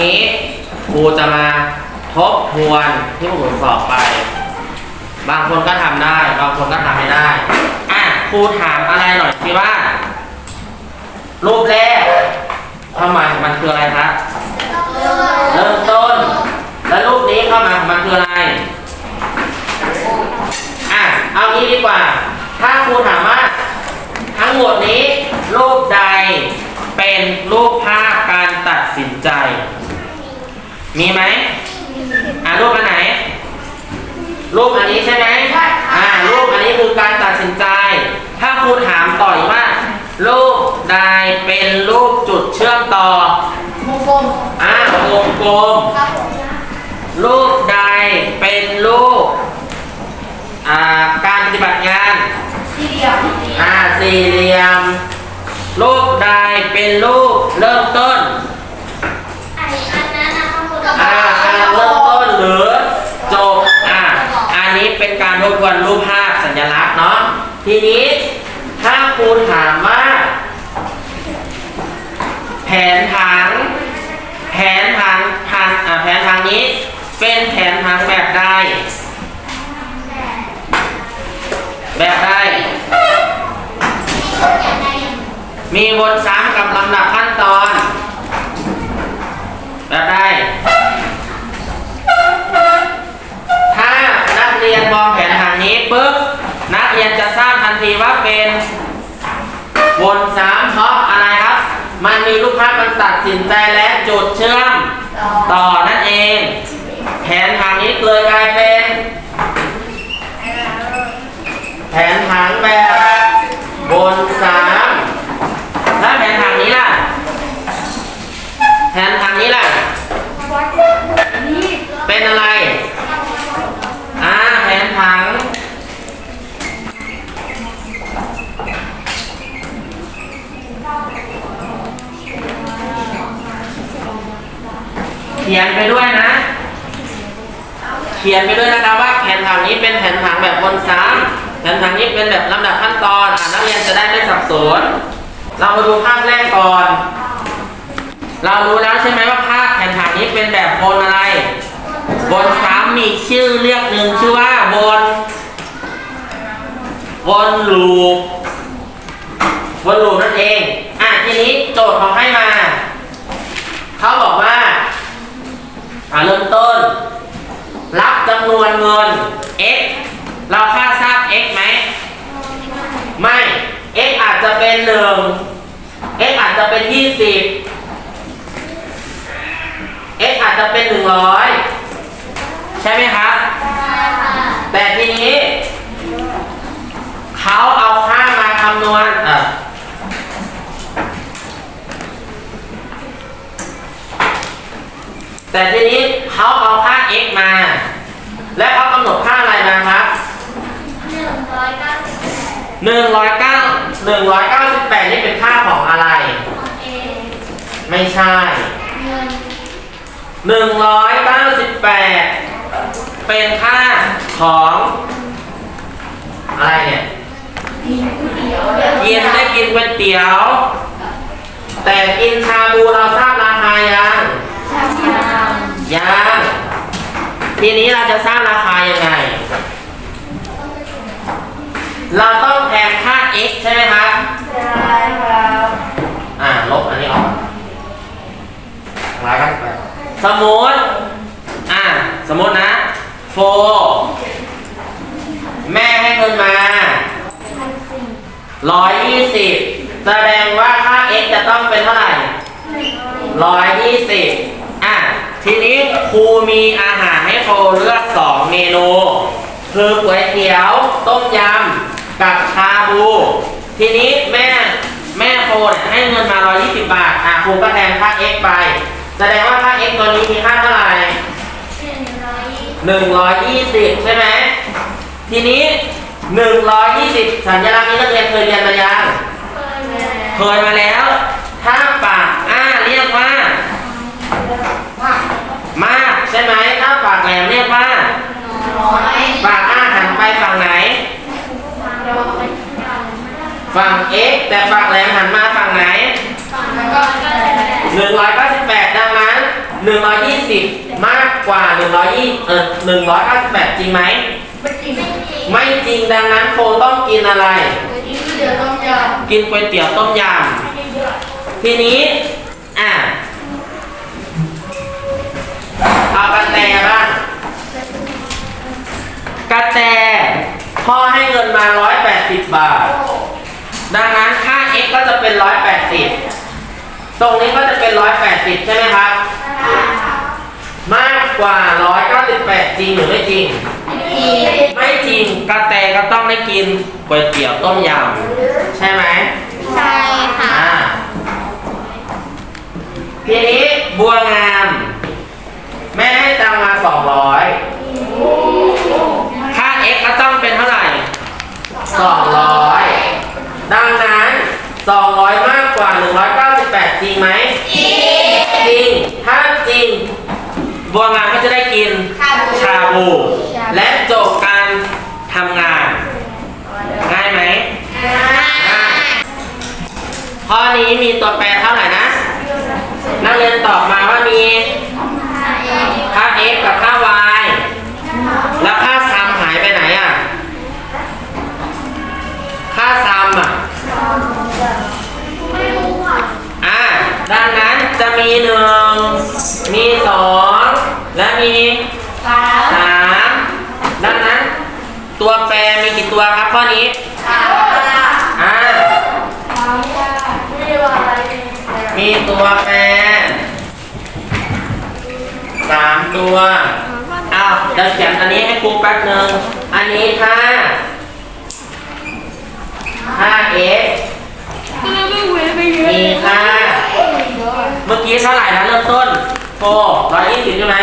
นี้ครูจะมาทบทวนที่ผู้สอบไป บางคนก็ทำได้ บางคนก็ทำไม่ได้ อะครูถามอะไรหน่อยสิว่า รูปแรกความหมายของมันคืออะไรครับ เริ่มต้น แล้วรูปนี้เข้ามาของมันคืออะไร อะ เอางี้ดีกว่า ถ้าครูถามว่าทั้งหมดนี้รูปใดเป็นรูปภาพการตัดสินใจ มีไหมอะรูปอันไหน รูปอันนี้ใช่ไหมอ่ารูปอันนี้คือการตัดสินใจ ถ้าครูถามต่ออีกว่า รูปใดเป็นรูปจุดเชื่อมต่อวงกลมอ่าวงกลมครับผมรูปใดเป็นรูปอ่าการปฏิบัติงานสี่เหลี่ยมอ่าสี่เหลี่ยมรูปใดเป็นรูปเริ่มต้น อันนั้นนะข้างบน อ่าการเริ่มต้นหรือจบ อ่า อันนี้ เป็นการทบทวนรูปภาพสัญลักษณ์เนาะทีนี้ถ้าครูถามว่า แผนผังแผนผังผังอ่าแผนผังนี้ เป็นแผนผังแบบใดแบบใดมีวนซ้ำกับลำดับขั้นตอน แบบใด ปุ๊บนักเรียนจะทราบทันทีว่าเป็นวนซ้ำเพราะอะไรครับ มันมีรูปภาพมันตัดสินใจและจุดเชื่อมต่อนั่นเอง แผนทางนี้เลยกลายเป็น แผนผังแบบบนสามแล้วแผนผังนี้ล่ะ แผนผังนี้ล่ะ เป็นอะไร อ่า แผนผัง เขียนไปด้วยนะ เขียนไปด้วยนะครับว่าแผนผังนี้เป็นแผนผังแบบบนซ้ำแผนผังนี้เป็นแบบลำดับขั้นตอนอนักเรียนจะได้ไม่สับสน เรามาดูภาพแรกก่อน เรารู้แล้วใช่ไหมว่าภาพแผนผังนี้เป็นแบบบนอะไรบนซ้ำมีชื่อเรียกหนึ่งชื่อว่าบนบนลูปบนลูปนั่นเอง อะทีนี้โจทย์เขาให้มา เขาบอกว่าเริ่มต้น รับจำน วนเงิน x เราค่าทราบ x ไหม ไม่ x อาจจะเป็นหนึ่ง x อาจจะเป็นยี่สิบ x อาจจะเป็นหนึ่งร้อยใช่ไหมครับ แต่ทีนี้ เขาเอาค่ามาคำนวณอะแต่ทีนี้เขาเอาค่า x มา และเขากำหนดค่าอะไรมาครับหนึ่งร้อยเก้าสิบหนึ่งร้อยเก้าหนึ่งร้อยเก้าสิบแปดนี่เป็นค่าของอะไรของเอไม่ใช่เงินหนึ่งร้อยเก้าสิบแปดเป็นค่าของ อะไรเนี่ยกินก๋วยเตี๋ยวกินได้กินก๋วยเตี๋ยว แต่กินชาบูเราทราบราคายังชามยามยัง ทีนี้เราจะทราบราคายังไง เราต้องแทนค่า x ใช่ไหมครับ ใช่ครับอ่าลบอันนี้ออกร้ายกันไปสมมติอ่าสมมตินะโฟแม่ให้เงินมาพันสี่ร้อยยี่สิบแสดงว่าค่า x จะต้องเป็นเท่าไหร่หนึ่งร้อยร้อยยี่สิบอะ ทีนี้ครูมีอาหารให้โฟเลือกสองเมนู คือก๋วยเตี๋ยว ต้มยำ กับชาบู ทีนี้แม่แม่โฟเนี่ยให้เงินมา 120 บาท อะครูก็แทนค่า x ไป แสดงว่าค่า x ตัวนี้มีค่าเท่าไหร่หนึ่งร้อยยี่สิบ120 ใช่ไหม ทีนี้ 120 สัญลักษณ์นี้นักเรียนเคยเรียนมายังเปิดแล้วเคยมาแล้ว ถ้าปากอ้าเรียกว่า ว่ามากใช่ไหมถ้าปากแหลมเรียกว่าน้อยปากอ้าหันไปฝั่งไหนเราไปฝั่ง x แต่ปากแหลมหันมาฝั่งไหนฟังแล้วก็ได้198ดังนั้น120มากกว่า120เออ198จริงไหมไม่จริงไม่จริงไม่จริงดังนั้นโฟต้องกินอะไร กินเดี๋ยวต้องยกินก๋วยเตี๋ยวต้มยำำทีนี้อะ กระแตพ่อให้เงินมา 180 บาท ดังนั้นค่า x ก็จะเป็น 180 ตรงนี้ก็จะเป็น 180 ใช่ไหมครับ มากกว่า 198 จริงหรือไม่จริง ไม่จริงกระแตก็ต้องได้กินก๋วยเตี๋ยวต้มยำใช่ไหมใช่ค่ะอ่าทีนี้บัวงาม แม่ให้ตังค์มา 200 ค่า x ก็ต้องเป็นเท่าไหร่ 200 ดังนั้น 200 มากกว่า 198 จริงไหม จริงถ้าจริง บัวงามก็จะได้กิน ชาบู และจบการทำงาน ง่ายไหม ง่าย ข้อนี้มีตัวแปรเท่าไหร่นะ นักเรียนตอบมาว่ามีค่า x กับค่า y แล้วค่าซัมหายไปไหนอะ ค่าซัมอะ ไม่รู้อะ อ่า ดังนั้นจะมีหนึ่ง มีสอง และมี สาม สามดังนั้น ตัวแปรมีกี่ตัวครับข้อนี้สามอ่าไม่ได้ว่าอะไรมีตัวแปรสามตัวอ้าวเดี๋ยวเขียนอันนี้ให้ครูแป๊บหนึ่งอันนี้ค่าค่า x มีค่าเมื่อกี้เท่าไหร่นะเริ่มต้นโฟร้อยยี่สิบใช่ไหม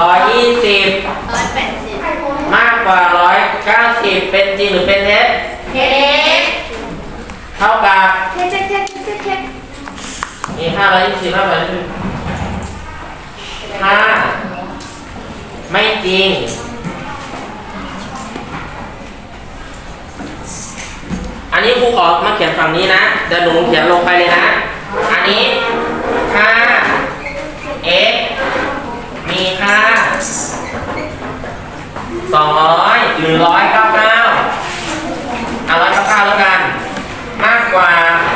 ร้อยยี่สิบร้อยแปดสิบมา กว่าร้อยเก้าสิบเป็นจริงหรือเป็นเท็จเช็คเท่ากับเช็คเช็คเช็คเช็คเช็คมีห้าร้อยยี่สิบมากกว่าห้าไม่จริงอันนี้ครูขอมาเขียนฝั่งนี้นะเดี๋ยวหนูเขียนลงไปเลยนะ อันนี้ค่า x มีค่า 200หรือ199เอา199แล้วกัน มากกว่า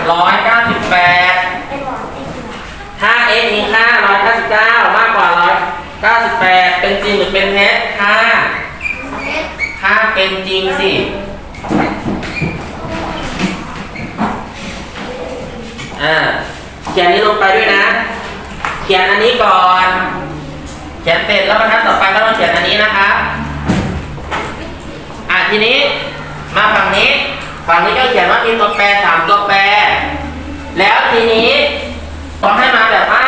198ถ้า x มีค่า199มากกว่า198เป็นจริงหรือเป็นเท็จค่าค่าเป็นจริงสิอ่าเขียนนี้ลงไปด้วยนะ เขียนอันนี้ก่อน เขียนเสร็จแล้วบรรทัดต่อไปก็ต้องเขียนอันนี้นะครับอะ ทีนี้มาฝั่งนี้ฝั่งนี้ก็เขียนว่ามีตัวแปรสามตัวแปร แล้วทีนี้ต้องให้มาแบบว่า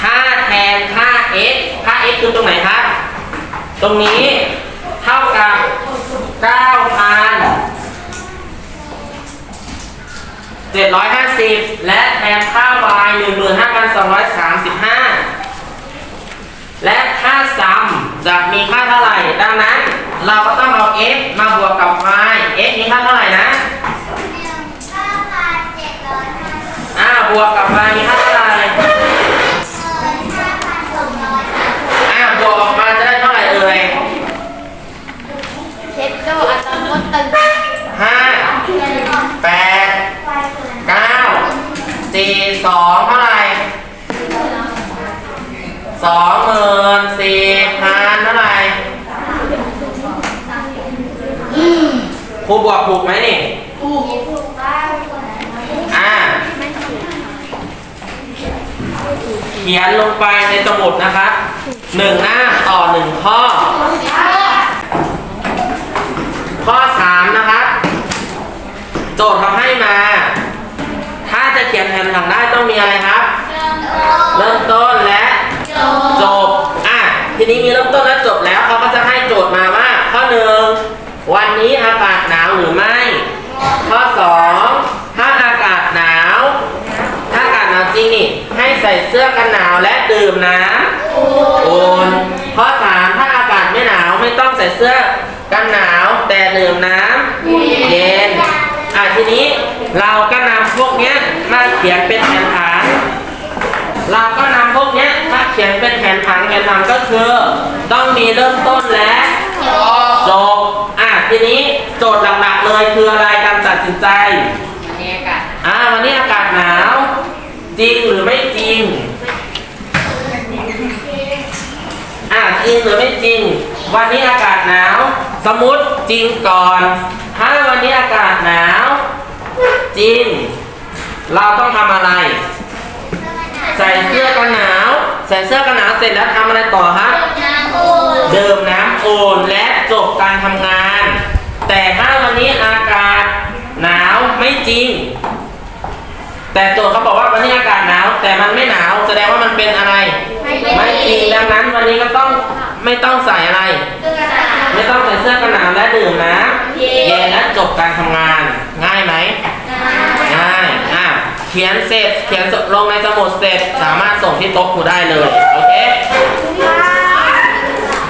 ถ้าแทนค่า x ค่า x คือตรงไหนครับ ตรงนี้เท่ากับ9,000 750 และแทนค่า y 15,235 และค่าซัม จะมีค่าเท่าไหร่ ดังนั้น เราก็ต้องเอา x มาบวกกับ y x มีค่าเท่าไหร่นะอ่าบวกกับ y มีค่าเท่าไหร่ อ่า บวกออกมาจะได้เท่าไหร่เอ่ย เช็คโดอัตโนมัติตึง ห้าแปดเก้าสี่สองเท่าไหร่ สองหมื่นสี่พันเท่าไหร่ครูบวกถูกไหมนี่ถูกอ่าเขียนลงไปในสมุดนะครับหนึ่งหน้าต่อหนึ่งข้อ ข้อสามนะครับโจทย์เขาให้มา ถ้าจะเขียนแผนผังได้ต้องมีอะไรครับ เริ่มต้นและจบ อะ ทีนี้มีเริ่มต้นและจบแล้วเขาก็จะให้โจทย์มาว่า ข้อหนึ่งวันนี้อากาศ หนาวหรือไม่ ข้อสองถ้าอากาศหนาว ถ้าอากาศหนาวจริงนี่ ให้ใส่เสื้อกันหนาวและดื่มน้ำอุ่นข้อสามถ้าอากาศไม่หนาวไม่ต้องใส่เสื้อกันหนาวแต่ดื่มน้ำเย็นอะทีนี้เราก็นำพวกเนี้ยมาเขียนเป็นแผนผังเราก็นำพวกเนี้ยมาเขียนขียนเป็นแผนผังแผนผังก็คือ ต้องมีเริ่มต้นและจบอะ ทีนี้โจทย์หลักๆเลยคืออะไรการตัดสินใจอันนี้กันอ่าวันนี้อากาศหนาว จริงหรือไม่จริงอะจริงหรือไม่จริง วันนี้อากาศหนาว สมมติจริงก่อน ถ้าวันนี้อากาศหนาว จริง เราต้องทำอะไร ใส่เสื้อกันหนาว ใส่เสื้อกันหนาวเสร็จแล้วทำอะไรต่อครับน้ำอุ่นดื่มน้ำอุ่นและจบการทำงาน แต่ถ้าวันนี้อากาศหนาวไม่จริง แต่โจทย์เขาบอกว่าวันนี้อากาศหนาว แต่มันไม่หนาว แสดงว่ามันเป็นอะไร ไม่จริงดังนั้นวันนี้ก็ต้องไม่ต้องใส่อะไรเสื้อหนาวไม่ต้องใส่เสื้อกันหนาวและดื่มน้ำเย็นและจบการทำงาน ง่ายไหมง่ายอะเขียนเสร็จเขียนลงในสมุดเสร็จสามารถส่งที่โต๊ะครูได้เลย